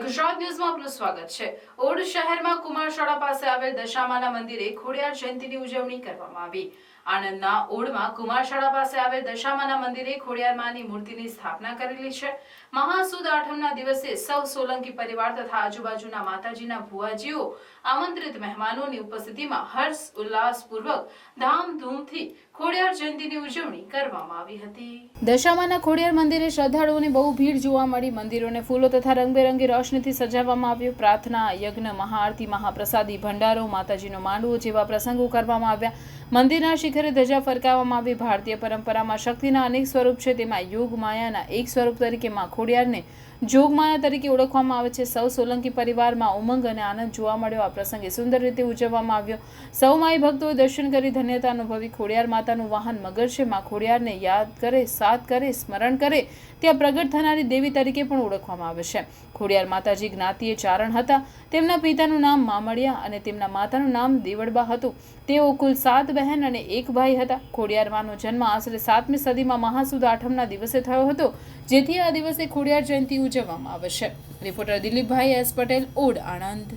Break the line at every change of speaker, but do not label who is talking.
ગુજરાત ન્યૂઝમાં આપનું સ્વાગત છે. ઓડ શહેરમાં કુમારશાળા પાસે આવેલ દશામાના મંદિરે ખોડિયાર જયંતીની ઉજવણી કરવામાં આવી. આણંદના ઓડમાં કુમારશાળા પાસે આવેલ દશામાના મંદિરે ખોડિયાર માની મૂર્તિની સ્થાપના કરેલી છે. મહાસુદ આઠમના દિવસે સૌ સોલંકી પરિવાર તથા આજુબાજુના માતાજીના ભુવાજીઓ, આમંત્રિત મહેમાનોની ઉપસ્થિતિમાં હર્ષ, ઉલ્લાસપૂર્વક ધામધૂમથી પ્રાર્થના, યજ્ઞ, મહાઆરતી, મહાપ્રસાદી, ભંડારો, માતાજીનો માંડવો જેવા પ્રસંગો કરવામાં આવ્યા. મંદિરના શિખરે ધજા ફરકાવવામાં આવી. ભારતીય પરંપરામાં શક્તિના અનેક સ્વરૂપ છે. તેમાં યોગ માયાના એક સ્વરૂપ તરીકે માં ખોડિયારને જોગમાયા તરીકે ઓળખવામાં આવે છે. સૌ સોલંકી પરિવારમાં ઉમંગ અને આનંદ જોવા મળ્યો. આ પ્રસંગે સુંદર રીતે ઉજવવામાં આવ્યો. સૌ માઈ ભક્તોએ દર્શન કરી ધન્યતા અનુભવી ખોડિયાર માતાનું વાહન મગર છે. માં ખોડિયારને યાદ કરે, સાથ કરે, સ્મરણ કરે, ત્યાં પ્રગટ થનારી દેવી તરીકે પણ ઓળખવામાં આવે છે. ખોડિયાર માતાજી જ્ઞાતિએ ચારણ હતા. તેમના પિતાનું નામ મામડિયા અને તેમના માતાનું નામ દેવડબા હતું. તેઓ કુલ સાત બહેન અને એક ભાઈ હતા. ખોડિયાર માનો જન્મ આશરે સાતમી સદીમાં મહાસુદ આઠમના દિવસે થયો હતો, જેથી આ દિવસે ખોડિયાર જયંતી ઉજવવામાં આવશે. Reporter Dilipbhai S Patel Od Anand.